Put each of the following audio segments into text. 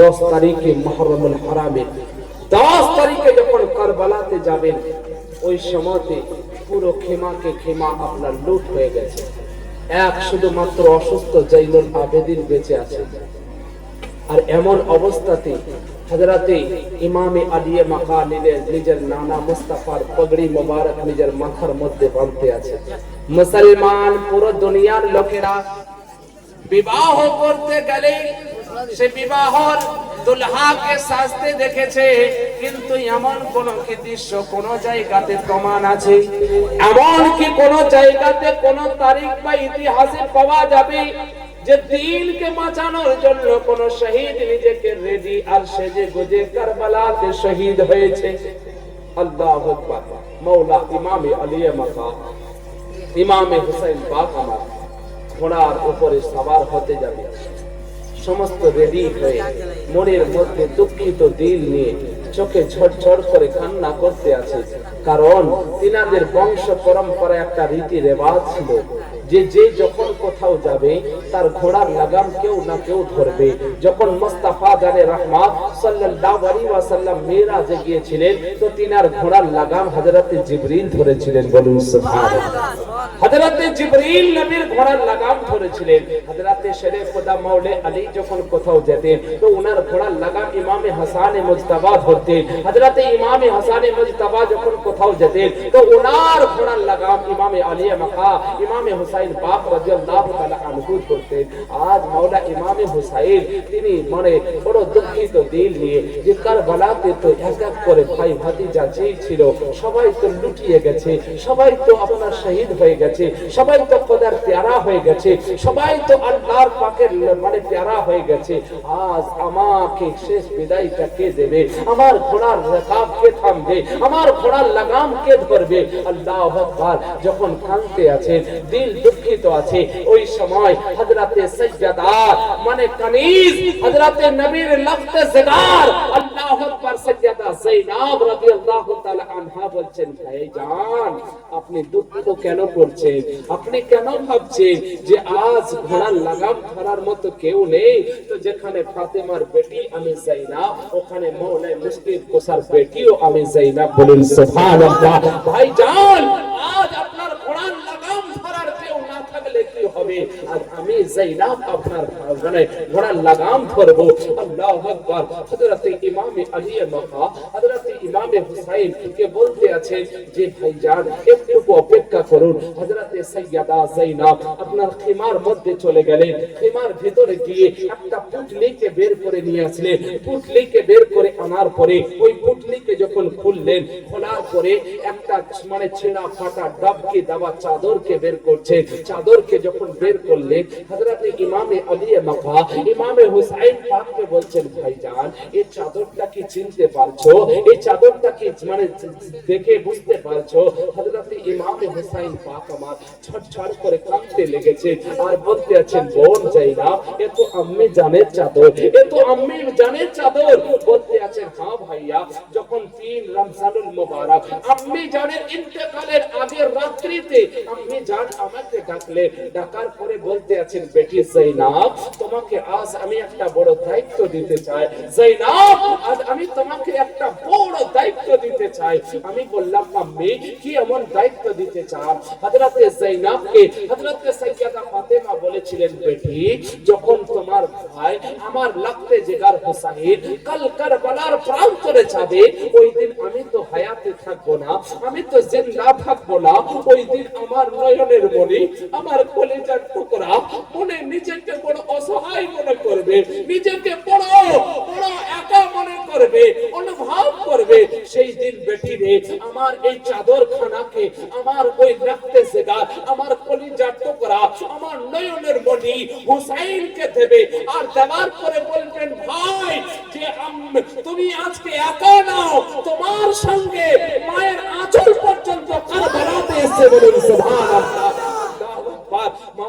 দশ তারিখে মহরমুল হারামে। দশ তারিখে যখন কারবালাতে যাবেন, ওই সময়তে পুরো খেমাকে খেমা আপনার লুট হয়ে গেছে। এক শুধুমাত্র অসুস্থ জৈনুল আবেদিন বেঁচে আছে। আর এমন অবস্থাতে হজরতে ইমামে আলিয়ে মাকা নিলে নিজের নানা মুস্তাফার পগড়ি মোবারক নিজের মাথার মধ্যে বাঁধতে আছে। মুসলমান পুরো দুনিয়ার লোকেরা বিবাহ করতে গেলে সে বিবাহর দুলহাকে সাজতে দেখেছে, কিন্তু এমন কোন কি দৃশ্য কোন জায়গাতে প্রমাণ আছে? এমন কি কোন জায়গাতে কোন তারিখ বা ইতিহাসে পাওয়া যাবে যে দিনকে বাঁচানোর জন্য কোন শহীদ নিজেকে রেডি আর সেজে গুজে কারবালাতে শহীদ হয়েছে? আল্লাহ মৌলা ইমামে আলিয়া মাকা ইমামে হুসাইন পাক আমার, ঘোড়ার উপরে সবার হতে যাবে। সমস্ত রেডি হয়ে মনের মধ্যে দুঃখিত দিল নিয়ে চোখে ঝরঝর করে কান্না করতে আছে। কারণ তিনাদের বংশ পরম্পরা একটা রীতি রেওয়াজ ছিল। যে যে যখন কোথাও যাবে, তার ঘোড়ার লাগাম কেউ না কেউ ধরবে। যখন মোস্তাফা জানে রহমান সাল্লাল্লাহু আলাইহি ওয়াসাল্লাম মেরাজে গিয়েছিলেন, তো তিনার ঘোড়ার লাগাম হযরতে জিবরিল ধরেছিলেন। বলুন সুবহানাল্লাহ। ধরেছিলেন। যেতেন, তো ওনার ঘোড়ার লাগাম ইমামে হাসানে মুজতাবা ধরতেন। হযরতে ইমামে হাসানে কোথাও যেতেন, তো ওনার ঘোড়ার লাগাম ইমামে আলী মাকা ইমামে হুসাইন পাক রাদিয়াল্লাহু তাআলা আনহু ধরতেন। আজ মাওলা ইমামে হুসাইন, তিনি মনে বড় দুঃখিত দিল নিয়ে যে কারবালাতে তো এক এক করে ভাই ভাতিজা যেই ছিল, সবাই তো লুটিয়ে গেছে, সবাই তো আপনার শহীদ হয়ে গেছে, সবাই তো খোদার প্যারা হয়ে গেছে, সবাই তো আল্লাহর পাকের মানে প্যারা হয়ে গেছে। আজ আমাকে শেষ বিদায়টা কে দেবে? আমার ঘোড়ার রেখাব কে থামবে? আমার ঘোড়ার লাগাম কে ধরবে? আল্লাহ আকবার, যখন কাঁদতে আছে, দিল দুঃখিত আছে। ওই সময় হযরতে সাজ্জাদা মানে কানিজ হযরতে নবীর লফতে জিগার আল্লাহু আকবার সাজ্জাদা যায়নাব রাদিয়াল্লাহু তাআলা আনহা বলছেন ভাইজান আপনি দুঃখ কেন করছেন? আপনি কেন ভাবছেন যে আজ ঘোড়ার লাগাম ধরার মতো কেউ নেই? তো যেখানে ফাতেমার বেটি আমি যাইনাব, ওখানে মৌলাই মুশকিল কোসার বেটিও আমি যাইনাব বলুন সুবহানাল্লাহ। ভাইজান আজ আপনার ঘোড়ার লাগাম ধরার কেউ না থাকলে কি হবে। আর আমি যাইনাব আপনার মানে ঘোড়ার লাগাম ধরবো। আল্লাহু আকবার। হযরত ইমামে আলী মাকা হযরত ইমামে হুসাইন কে বলতে আছেন যে, ভাইজান একটু অপেক্ষা করুন। হযরত সাইয়্যিদা যায়নাব আপনার খিমার মধ্যে চলে গেলেন। খিমার ভিতরে গিয়ে একটা পুটলিকে বের করে নিয়ে আসলেন। পুটলিকে বের করে আনার পরে ওই পুটলিকে যখন খুললেন, খোলার পরে একটা মানে ছেঁড়া ফাটা ডাবকে দেওয়া চাদরকে বের করছেন চাদরকে যখন বের করলেন, হযরত ইমামে আলী মাকা, ইমামে হুসাইন পাককে বলছেন, ভাইজান এই চাদরটা কি চিনতে পারছ? এই চাদরটা কি মানে দেখে বুঝতে পারছ? হযরত ইমামে হুসাইন পাক আমার ছটছট করে কাঁদতে লেগেছে আর বলতে আছেন, বোন যাইনা এ তো আম্মি জানের চাদর, এ তো আম্মি জানের চাদর। বলতে আছেন হ্যাঁ ভাইয়া, যখন তিন রমজানুল মুবারক। আম্মি জানের ইন্তেকালের আগের রাত্রিতে আম্মি জান আমাকে ডাকলে, ডাকার পরে বলতে আছেন, বেটি জাইনাব তোমাকে আজ আমি একটা বড় দায়িত্ব দিতে চাই। জাইনাব আজ আমি তোমাকে একটা বড় দায়িত্ব দিতে চাই। আমি বললাম আম্মি কি এমন দায়িত্ব দিতে চান হযরতে জাইনাবকে হযরতে সাইয়্যিদা ফাতেমা বলেছিলেন, বেটি, যখন তোমার ভাই আমার লাগতে জিগার হুসাইন কাল কারবালার প্রান্তরে যাবে ওই দিন আমি তো হায়াতে থাকব না, আমি তো থাকব না। ওই দিন আমার নয়নের মনি আমার কলেজার টুকরা মনে নিজেকে বড় অসহায় মনে করবে, নিজেকে বড় বড় একা মনে করবে। অনুভব সেই দিন বেটি রে, আমার এই চাদর খানাকে আমার ওই রক্তে সেগার আমার কলিজার টুকরা, আমার নয়নের মনি হুসাইনকে দেবে আর দেওয়ার পরে বলবেন, ভাই, যে তুমি আজকে একা নাও, তোমার সঙ্গে মায়ের আঁচল পর্যন্ত কারবালাতে এসে বলুন সুবহানাল্লাহ।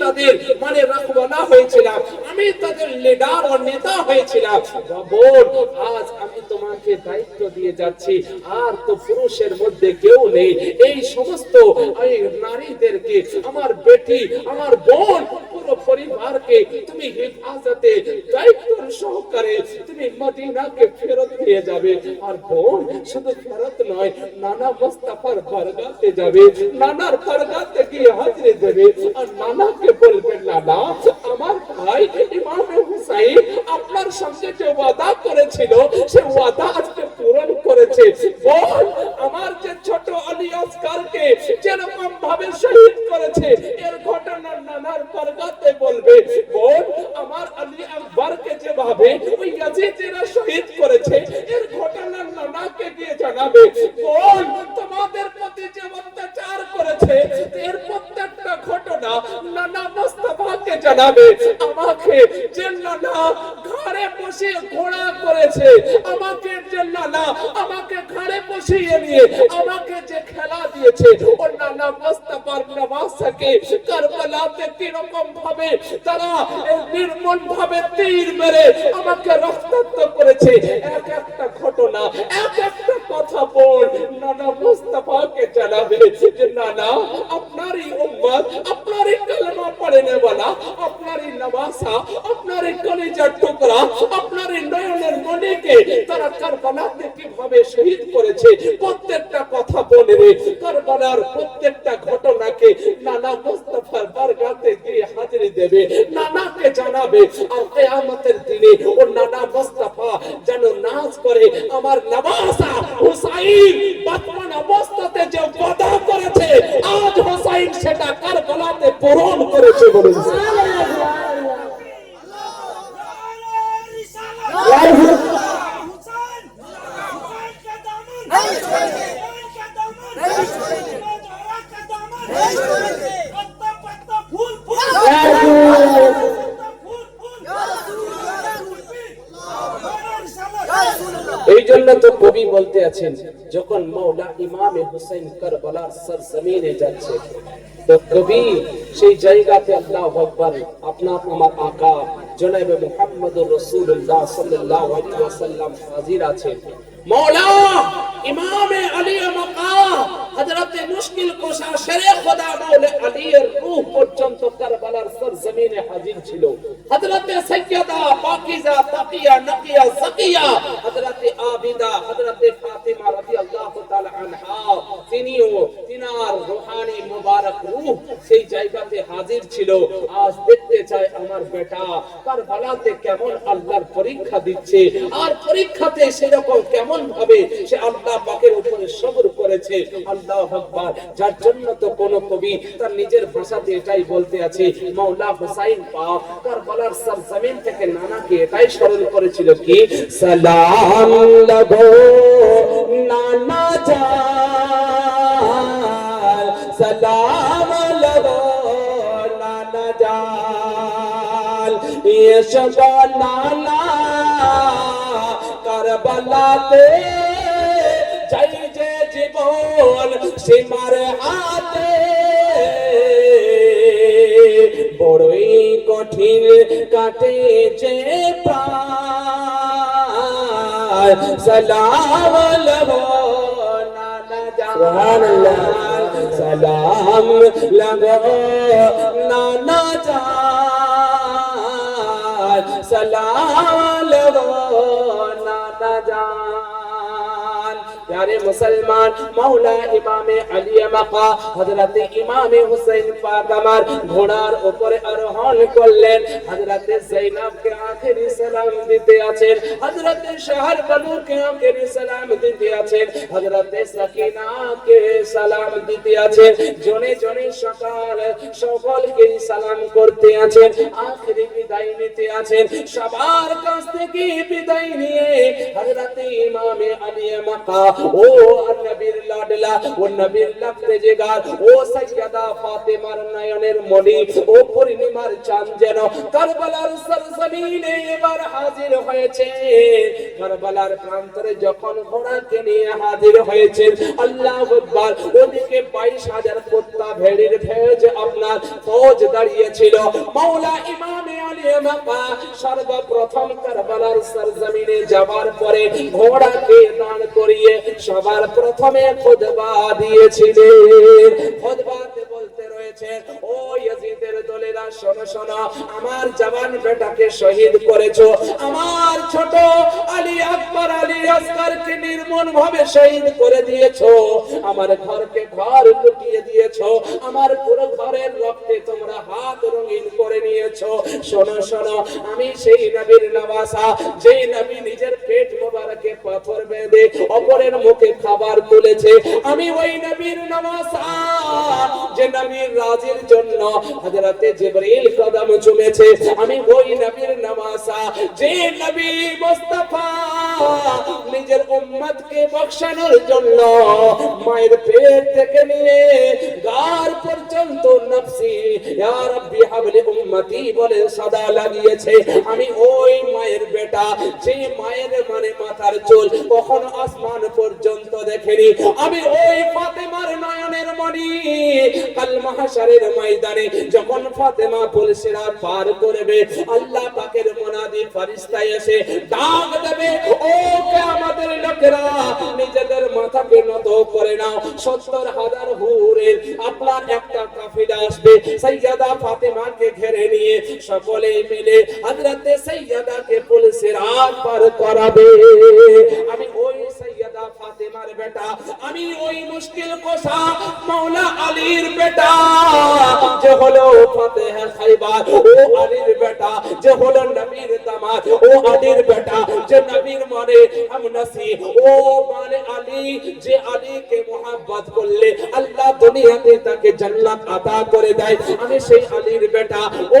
তাদের মানে রাখওয়ালা হয়েছিলাম। আমি তাদের লিডার ও নেতা হয়েছিলাম। বোন আজ আমি তোমাকে দায়িত্ব দিয়ে যাচ্ছি। আর তো পুরুষের মধ্যে কেউ নেই। এই সমস্ত এই নারীদেরকে, আমার বেটি, আমার বোন, পুরো পরিবারকে তুমি হেফাজতে, দায়িত্ব সহকারে তুমি মদিনাকে ফেরত দিয়ে যাবে। আর বোন শুধু ফেরত নয়, নানা মোস্তাফার বরগাতে যাবে, নানার বরগাতে গিয়ে হাজিরে দেবে আর নানাকে বলবে নানা আমার ভাই ইমাম হুসাইন আপনার সঙ্গে যে ওয়াদা করেছিল, সে ওয়াদা আজকে পূরণ করেছে। বল, আমার যে ছোট আলী আসকারকে যেরকম ভাবে শহীদ করেছে, এর ঘটনা নানার বরগাতে বলবে। বল, আমার আলী আকবরকে যেভাবে ওই ইয়াজিদিরা শহীদ করেছে, এর ঘটনা নানাকে গিয়ে জানাবে। বল, তোমাদের প্রতি যে অত্যাচার করেছে, এর প্রত্যেকটা ঘটনা নানা মোস্তফাকে জানাবে, আমাকে যে নানা ঘরে বসে ঘোড়া করেছে, আমাকে যে নানা আমাকে ঘরে বসিয়ে নিয়ে আমাকে যে খেলা দিয়েছে, ও নানা মোস্তফার নওয়াজকে কারবালাতে কীরকম ভাবে তারা নির্মম ভাবে তীর মেরে আমাকে রক্তাক্ত করেছে। এক একটা ঘটনা, এক একটা কথা বল। নানা মুস্তাফাকে জানাবে যে নানা আপনারই উম্মত, আপনারই কালেমা পড়ে নেওয়ালা আপনারই নওয়াসা আপনারই কলিজার টুকরা, আপনারই নয়নের মনিকে তারা কারবালাতে কীভাবে শহীদ করেছে, প্রত্যেকটা কথা বলে কারবালার প্রত্যেকটা ঘটনাকে নানা বারগাতে হাজিরি দেবে, নানাকে জানাবে। আর কিয়ামতের দিনে ও নানা মুস্তাফা যেন নাচ করে, আমার নবাসা হুসাইন বর্তমান অবস্থাতে যে গদা করেছে, আজ হুসাইন সেটা কারবালাতে পূরণ করেছে বলুন তো কবি বলতে আছেন, যখন মৌলা ইমামে হুসাইন কারবালার সরজমিনে যাচ্ছে, তো কবি সেই জায়গাতে আল্লাহ আকবার আপনার আমার আকা জনাবে মুহাম্মদুর রাসূলুল্লাহ সাল্লাল্লাহু আলাইহি ওয়াসাল্লাম হাজির আছেন মৌলা ইমামে আলী মাকাম, হযরতে মুশকিল কুশা শেরে খোদা মৌলা আলীর রূহ পর্যন্ত কারবালার সরজমিনে হাজির ছিল। হযরতে সাইয়্যিদা পাকিজা তাকিয়া নাকিয়া জাকিয়া হযরতে আবিদা হযরতে ফাতিমা রাদিয়াল্লাহু তাআলা আনহা তিনিও তিনার রূহানি মুবারক রূহ সেই জায়গাতে হাজির ছিল আজ দেখতে চাই আমার বেটা কারবালাতে কেমন আল্লাহর পরীক্ষা দিচ্ছে। আর পরীক্ষাতে সেরকম কেমন ভাবে সে আল্লাহ পাকের উপরে সবর করেছে? আল্লাহ আকবার। যার জন্য তো কোন কবি তার নিজের ভাষাতে এটাই বলতে আছে, মাওলা হুসাইন পাক। কারবালার সরজমিন থেকে নানাকে এটাই স্মরণ করেছিল কি? সালাম লাগো নানা জান সালাম লাগো নানা জান এসব নানা কারবালাতে যাই যে জীবন সীমার হাতে। বড়ই কঠিন কাটে যে সালাম লহো নানা সালাম লগো নানা লগো নানা জান प्यारे मुसलमान मौला इमाम अली मका हजरत इमाम হুসাইন পাক আমার ঘোড়ার উপরে আরোহণ করলেন হযরত যায়েনবকে আখেরি সালাম দিতে আছেন হযরত শহর বনুকে আখেরি সালাম দিতে আছেন হযরত সাকিনাকে সালাম দিতে আছেন জনে জনে সকাল সকলকে সালাম করতে আছেন আখেরি বিদায় নিতে আছেন সবার কাছ থেকে বিদায় নিয়ে হযরত ইমাম আলী মাকা ও নবীর লাডলা ও নবীর জেগার ও ফাতেমার নয়নের ও চাঁদ যেন কারবালার সরজমিনে এবার হাজির হয়েছে। কারবালার প্রান্তরে যখন ঘোড়াকে নিয়ে হাজির হয়েছে, আল্লাহ আকবার, ওদিকে বাইশ হাজার ভেড়ির ভেজ আপনার ফৌজ দাঁড়িয়েছিল। মাওলা ইমামে আলী সর্বপ্রথম কারবালার সরজমিনে যাবার পরে ঘোড়াকে দান করিয়ে সবার প্রথমে খুতবা দিয়েছিলেন। খুতবাতে বলতে রয়েছে, ও ইয়াজিদের দলেরা, শোনো শোনো, আমার জওয়ান বেটাকে শহীদ করেছ। আমার ছোট আলী আকবর, আলী আসগরকে নির্মম শহীদ করে দিয়েছ। আমার ঘরকে ঘর লুটিয়ে দিয়েছ। আমার পুরো ঘরের রক্তে তোমরা হাত রঙিন করে নিয়েছো। শোনো শোনো, আমি সেই নবীর নওয়াসা, যেই নবী নিজের পেট মোবারকে পাথর বেঁধে অপরের মুখে খাবার তুলেছে। আমি ওই নবীর নওয়াসা যে নবীর রাজের জন্য হযরতে জিবরিল কদম চুমেছে আমি ওই নবীর নওয়াসা যে নবী মুস্তাফা নিজের উম্মতকে বখশানোর জন্য মায়ের পেট থেকে নিয়ে গার পর্যন্ত নফসি, ইয়া রাব্বি হাবলি উম্মতি বলে সদা লাগিয়েছে। আমি ওই মায়ের বেটা, যে মায়ের মানে মাথার চুল কখনো আসমান পর্যন্ত দেখেনি। আমি ওই ফাতেমার নয়নের মণি কাল মাহশারের ময়দানে যখন ফাতেমা পুলিশেরা পার করবে, আল্লাহ পাকের মোনাদি ফেরেশতা এসে ডাক দেবে ও কিয়ামতের লোকেরা নিজেদের মাথাকে নত করে নাও, সত্তর হাজার হুরের আপনার একটা কাফিলা আসবে। সৈয়দা ফাতেমাকে ঘিরে নিয়ে সকলে মিলে হযরতে সৈয়দাকে পুলিশের আগ পার করাবে। আমি ফাতেমার বেটা। আমি ওই মুশকিল কোষা মাওলা আলীর বেটা। যে হলো ফাতেহ খাইবার ও আলীর বেটা। যে হলো নবীর দামাদ ও আলীর বেটা। যে নবীর মানে আমনাসি ও মানে আলী। যে আলীকে মোহাব্বত করলে আল্লাহ দুনিয়াতে তাকে জান্নাত আতা করে দেয়। আমি সেই আলীর বেটা। ও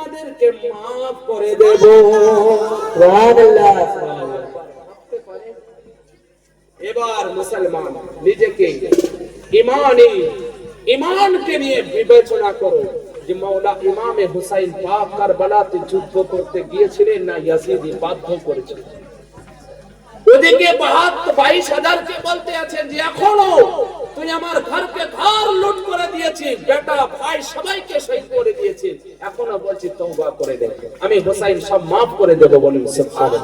তোমাদেরকে মাফ করে দেব। এবার মুসলমান, নিজেকে ইমানি, ইমানকে নিয়ে বিবেচনা করো যে মাওলা ইমামে হুসাইন কারবালাতে যুদ্ধ করতে গিয়েছিলেন না ইয়াজিদি বাধ্য করেছিল ওদিকে বাহাত্তর, বাইশ বলতে আছেন যে এখনও তুই আমার ঘরকে ঘর লুট করে দিয়েছিস। বেটা ভাই সবাইকে শহীদ করে দিয়েছিস। এখনও বলছি, তওবা করে দে। আমি হোসাইন সব মাফ করে দেবো বলুন, সুবহানাল্লাহ।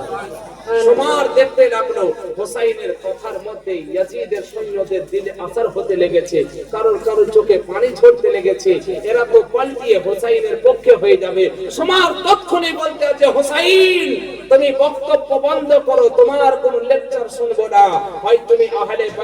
দেখতে লাগল, হোসাইনের কথার মধ্যে ইয়াজিদের সৈন্যদের দিলে হতে লেগেছে। কারোর কারোর চোখে পানি ঝরতে লেগেছে। এরা তো পাল্টিয়ে হোসাইনের পক্ষে হয়ে যাবে। সমার বলতে আছে, হোসাইন, তুমি বক্তব্য বন্ধ করো তোমার কোন লেকচার শুনব না হয় তুমি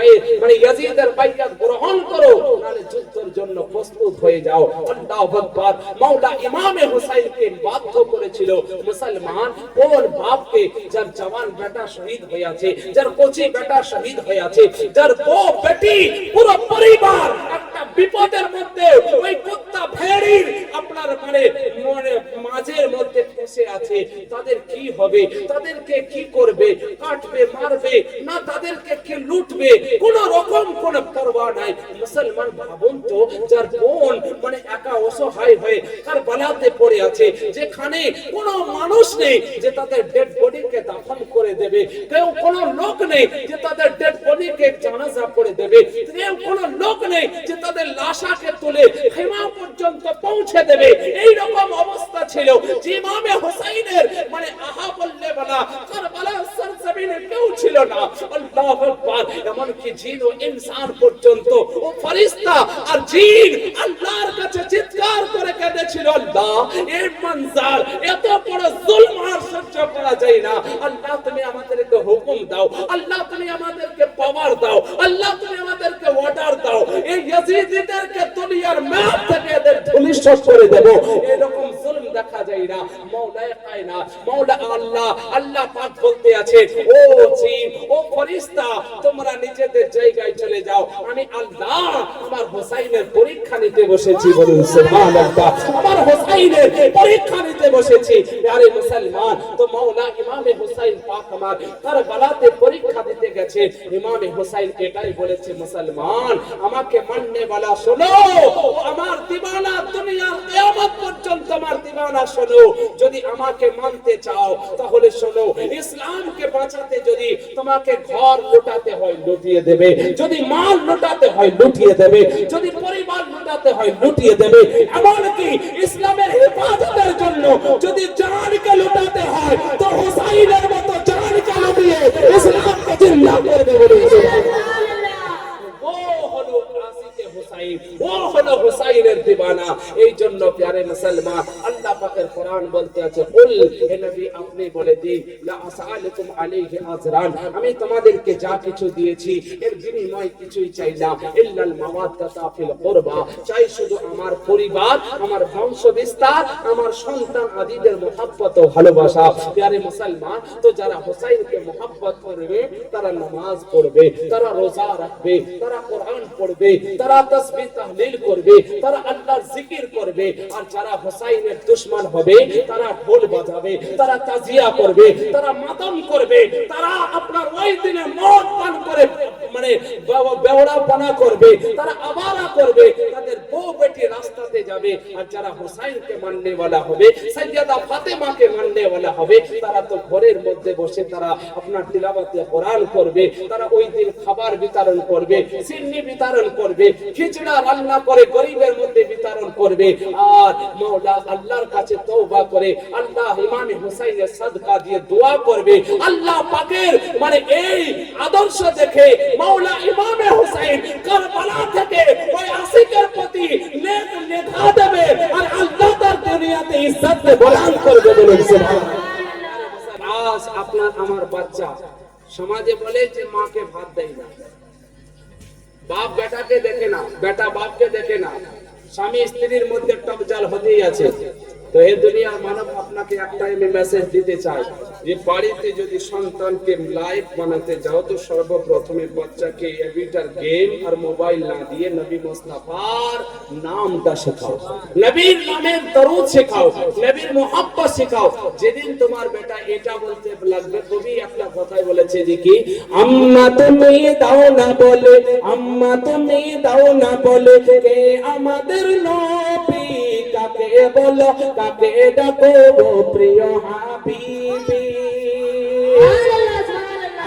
বাইত মানে ইয়াজিদের বাইয়াত গ্রহণ করো নালে যুদ্ধের জন্য প্রস্তুত হয়ে যাও। আল্লাহু আকবার। মাওলা ইমামে হুসাইনকে বাধ্য করেছিল মুসলমান কোন বাপকে, যার জওয়ান বেটা শহীদ হয়ে আছে, যার কোচি বেটা শহীদ হয়ে আছে, যার বউ বেটি পুরো পরিবার একটা বিপদের মধ্যে ওই কুত্তা ভেড়ির আপনার মানে মনে মাঝের মধ্যে ফেসে আছে তাদের কি হবে তাদেরকে কি করবে কাটবে মারবে না তাদেরকে দেখে লুটবে কোন রকম কোন পরোয়া নাই মুসলমান ভাবুন তো যার বোন মানে একা অসহায় হয়ে তার বালাতে পড়ে আছে, যেখানে কোনো মানুষ নেই যে তাদের ডেড বডিকে দাফন করে দেবে, কেউ কোনো লোক নেই যে তাদের ডেড বডিকে জানাজা করে দেবে, কেউ কোনো লোক নেই যে তাদের লাশাকে তুলে খেমা পর্যন্ত পৌঁছে দেবে। এই রকম অবস্থা ছিল যে ইমামে হোসাইনের মানে আহা বললে বলা কারবালা সরজমিনে কেউ ছিল না। আল্লাহু আকবার এমন কি জিন ও ইনসান পর্যন্ত ও ফেরেশতা আর জিন আল্লাহর কাছে চিৎকার করে কেঁদেছিল আল্লাহ এই মানজার এত বড় জুলম আর সহ্য করা যায় না। আল্লাহ, তুমি আমাদেরকে হুকুম দাও। আল্লাহ, তুমি আমাদেরকে পাওয়ার দাও। আল্লাহ, তুমি আমাদেরকে অর্ডার দাও। এই ইয়াজিদিদেরকে দুনিয়ার ম্যাপ থেকে এদের ধুলিস করে দেব। এরকম দেখা যায় না মাওলায়ে কায়না মাওলা আল্লাহ আল্লাহ পাক বলতে আছে, ও জিন, ও ফেরেশতা তোমরা নিজেদের জায়গায় চলে যাও, আমি আল্লাহ আমার হোসাইনের পরীক্ষা নিতে বসেছি, বলুন সুবহানাল্লাহ, আমার হোসাইনের পরীক্ষা নিতে বসেছি আরে মুসলমান, তো মাওলা ইমামে হোসাইন পাক আমার কারবালাতে পরীক্ষা দিতে গেছে, ইমামে হোসাইন এটাই বলেছে, মুসলমান, আমাকে মাননে वाला শোনো আমার দিওয়ানা দুনিয়ার কিয়ামত পর্যন্ত আমার দিওয়ানা শোনো যদি আমাকে মানতে চাও তাহলে শোনো ইসলামকে বাঁচাতে যদি তোমাকে ঘর লুটাতে হয় লুটিয়ে দেবে। যদি মাল লুটাতে হয় লুটিয়ে দেবে। যদি পরিবার লুটাতে হয় লুটিয়ে দেবে। এমনকি ইসলামের হেফাজতের জন্য যদি জানকে লুটাতে হয় তো হুসাইনের মতো জানকে লুটিয়ে ইসলামকে জিন্দা করবে বলে। ও হলো ও হলো হুসাইনের দিওয়ানা এই জন্য প্যারে মুসলমান, আল্লাহ পাকের কোরআন বলতে আছে, কুল, হে নবী, আপনি বলে দিন, লা আসআলুকুম আলাইহি আজরান। আমি তোমাদেরকে যা কিছু দিয়েছি, এর বিনিময় কিছুই চাই না। ইল্লাল মাওয়াদ্দাতা ফিল কুরবা। চাই শুধু আমার পরিবার, আমার বংশ বিস্তার আমার সন্তান আদিদের মহব্বত ও ভালোবাসা। প্যারে মুসলমান, তো যারা হুসাইনকে মহব্বত করবে, তারা নামাজ পড়বে, তারা রোজা রাখবে, তারা কোরআন পড়বে, তারা তাসবিহ তাহলিল করবে, তারা আল্লাহর জিকির করবে, আর যারা হবে, তারা ঢোল বাজাবে, তারা তাজিয়া করবে, তারা মাতম করবে, তারা আপনার ওই দিনে মদ পান করে মানে বেওড়া পানা করবে, তারা আবারা করবে, তাদের বউ যাবে। আর যারা হোসাইনকে মাননে বলা হবে, সাইয়াদা ফাতেমাকে মাননে হবে, তারা তো ঘরের মধ্যে বসে তারা আপনার তিলাবাতে কোরআন করবে তারা ওই দিন খাবার বিতরণ করবে, সিন্নি বিতরণ করবে, খিচড়া রান্না করে গরিবের মধ্যে বিতরণ করবে। আর মাওলা আল্লাহর কাছে তওবা করে, আল্লাহ ইমাম হোসাইনের সাদকা দিয়ে দোয়া করবে। আল্লাহ পাকের মানে এই আদর্শ দেখে মাওলা ইমাম হোসাইন কারবালা থেকে ওই আসিকের প্রতি নেক নেক দেবে আর আল্লাহ তার দুনিয়াতে ইজ্জতকে বলান করবে বলে আজ আপনার আমার বাচ্চা সমাজে বলে যে মাকে ভাত দেয় না। বাপ বেটাকে দেখে না, বেটা বাপকে দেখে না। স্বামী স্ত্রীর মধ্যে টকজাল হতেই আছে। তো এই দুনিয়ার মানব আপনাকে একটা আমি মেসেজ দিতে চাই যে বাড়িতে যদি সন্তানকে লাইফ বানাতে যাও, তো সর্বপ্রথমে বাচ্চাকে এভিটার গেম আর মোবাইল না দিয়ে নবী নামটা শেখাও। নবীর নামের দরুদ শেখাও, নবীর শেখাও। যেদিন তোমার বেটা এটা বলতে লাগবে, কবি একটা কথাই বলেছে যে কি, আম্মা তুমি দাও না বলে, আম্মা তুমি দাও না বলে, কে আমাদের নবী কাকে বলো কাকে ডাকো গো প্রিয় হাবিবি?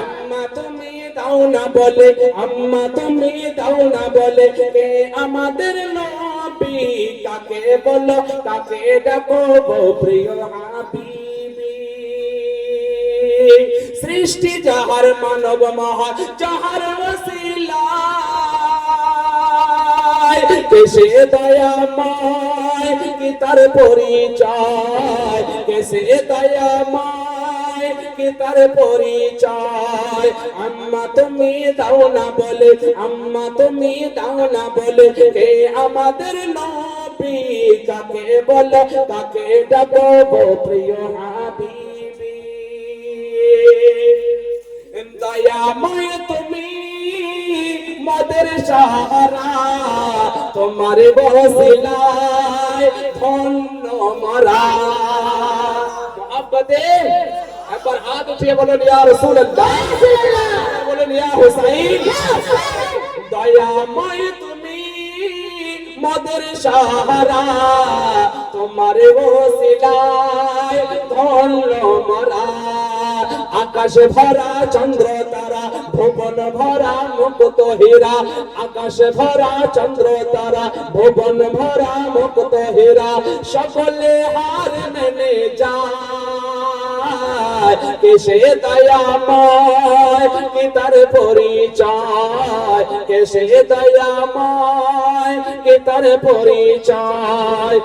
আম্মা তুমি দাও না বলে আম্মা তুমি দাও না বলে কে আমাদের নবী? কাকে বলো কাকে ডাকো প্রিয় হাবিবি? সৃষ্টি যাহার মানব মহা যাহার ওসিলা। কেসে দয়াময় কি তার পরিচয়? কেসে কি তার পরিচয়? আম্মা তুমি দাও না বলে, আম্মা তুমি দাও না বলে আমাদের নবী? কাকে বলো, কাকে প্রিয় হাবিবি? দয়াময় তুমি মদের সাহারা, তোমার বসিলায় ধন্য মরা। মোহাব্বতে একবার হাত উঠিয়ে বলেন ইয়া রাসূলুল্লাহ। বলেন ইয়া হুসাইন, দয়াময় তুমি মদের সাহারা, তোমার ওসিলায় ধন্য মরা। আকাশে ভরা চন্দ্র তারা ভুবন ভরা মুক্ত হীরা, আকাশে ভরা চন্দ্র তারা, ভুবন ভরা মুক্ত হীরা, সকলে হার মেনে যায়। কেসে দয়াময়, কি তার পরিচয়? কেসে দয়াময়, কি তার পরিচয়?